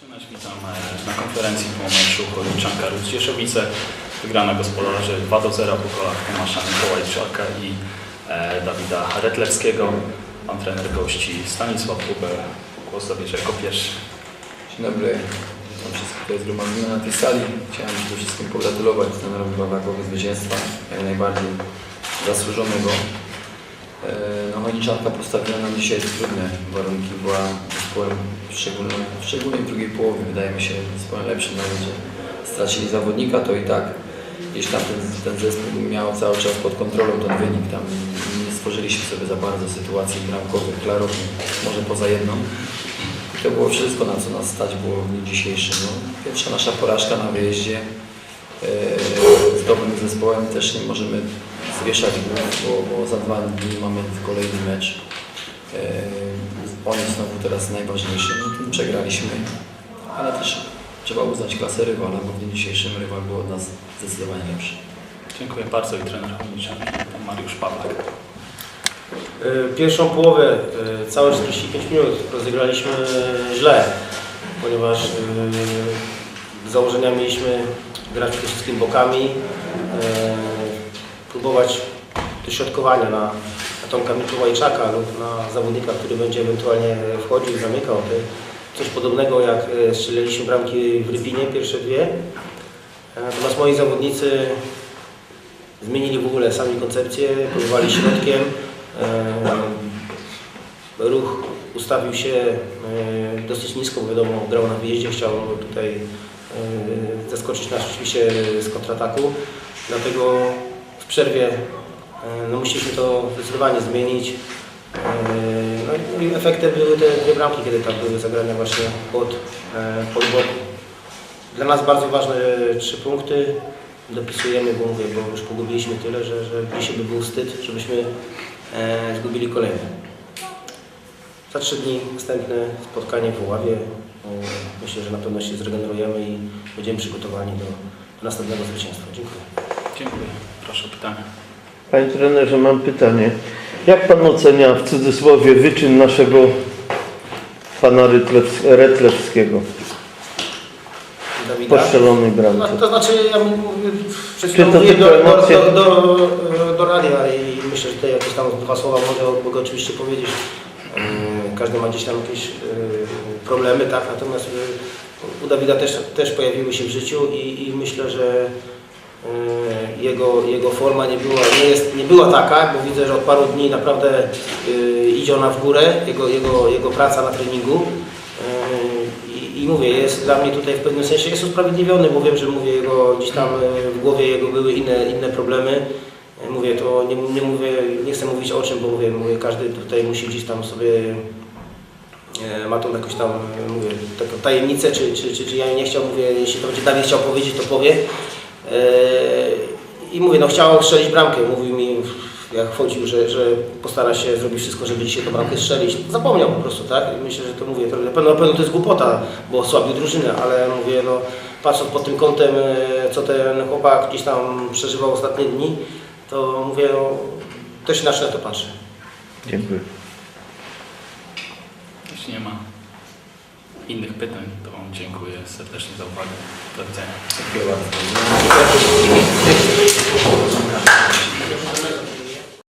Zaczynać witam e, na konferencji po meczu Chorniczanka Rus Cieszowice. Wygrana gospodarzy 2 do 0 po golach Tomasza Mikołajczaka i e, Dawida Retlewskiego. Pan trener gości Stanisław Kubel. Głos zabierze jako pierwszy. Dzień dobry, witam wszystkich tutaj zgromadzone na tej sali. Chciałem przede wszystkim pogratulować trenerowi Bawakowi zwycięstwa, jak najbardziej zasłużonego. E, No Choniczanka postawiła nam dzisiaj trudne warunki, była zespołem szczególnie, szczególnie w drugiej połowie, wydaje mi się zespołem lepszym, nawet że stracili zawodnika, to i tak gdzieś tam ten, ten zespół miał cały czas pod kontrolą ten wynik, tam nie stworzyliśmy sobie za bardzo sytuacji bramkowych, klarownych, może poza jedną. I to było wszystko, na co nas stać było w dniu dzisiejszym. No, pierwsza nasza porażka na wyjeździe e, z dobrym zespołem też nie możemy zwieszać głów, bo, bo za dwa dni mamy kolejny mecz. E, on jest znowu teraz najważniejszy. No, przegraliśmy, ale też trzeba uznać klasę rywala, bo w dniu dzisiejszym rywal był od nas zdecydowanie lepszy. Dziękuję bardzo i trener pan Mariusz Pawlak. Y, Pierwszą połowę, y, całe 45 minut rozegraliśmy źle, ponieważ z założenia mieliśmy grać przede wszystkim bokami, próbować dośrodkowania na, na Tomka Mikołajczaka lub na zawodnika, który będzie ewentualnie wchodził i zamykał. To Coś podobnego jak y, strzeliliśmy bramki w Rypinie, pierwsze dwie. Natomiast moi zawodnicy zmienili w ogóle sami koncepcję, próbowali środkiem. E, Ruch ustawił się e, dosyć nisko, bo wiadomo, grał na wyjeździe, chciał tutaj e, zaskoczyć nas oczywiście z kontrataku. Dlatego w przerwie e, no, musieliśmy to zdecydowanie zmienić. E, No i efektem były te dwie bramki, kiedy tam były zagrane właśnie pod, e, pod boku. Dla nas bardzo ważne trzy punkty. Dopisujemy, bo mówię, bo już pogubiliśmy tyle, że, że dzisiaj by był wstyd, żebyśmy zgubili kolejne. Za trzy dni następne spotkanie w Oławie. Myślę, że na pewno się zregenerujemy i będziemy przygotowani do, do następnego zwycięstwa. Dziękuję. Dziękuję. Proszę o pytanie. Panie trenerze, mam pytanie. Jak pan ocenia w cudzysłowie wyczyn naszego pana Retlewskiego Dawida. po strzelonej No, bramce? to znaczy, ja mówiłem do, do, do, do, radia i myślę, że tutaj jakieś tam dwa słowa mogę, mogę oczywiście powiedzieć. Ym, Każdy ma gdzieś tam jakieś y, problemy, tak, natomiast y, u Dawida też, też pojawiły się w życiu i, i myślę, że jego, jego forma nie była, nie, jest, nie była taka, bo widzę, że od paru dni naprawdę y, idzie ona w górę, jego, jego, jego praca na treningu. Y, I, I mówię, jest dla mnie tutaj w pewnym sensie jest usprawiedliwiony, bo wiem, że mówię, jego gdzieś tam w głowie jego były inne, inne problemy. Mówię, to nie, nie mówię, nie chcę mówić o czym, bo mówię, mówię, każdy tutaj musi gdzieś tam sobie e, ma tą jakąś tam, e, mówię, taką tajemnicę, czy, czy, czy, czy ja nie chciał, mówię, jeśli to będzie Dawid chciał powiedzieć, to powie. E, I mówię, no chciał strzelić bramkę, mówił mi, jak wchodził, że, że postara się zrobić wszystko, żeby dzisiaj tę bramkę strzelić. Zapomniał po prostu, tak? I myślę, że to mówię, to na pewno, na pewno to jest głupota, bo osłabił drużynę, ale mówię, no patrząc pod tym kątem, e, co ten chłopak gdzieś tam przeżywał ostatnie dni, to mówię, no, też inaczej na to patrzę. Dziękuję. Jeśli nie ma innych pytań, to dziękuję serdecznie za uwagę. Do widzenia. Dziękuję bardzo.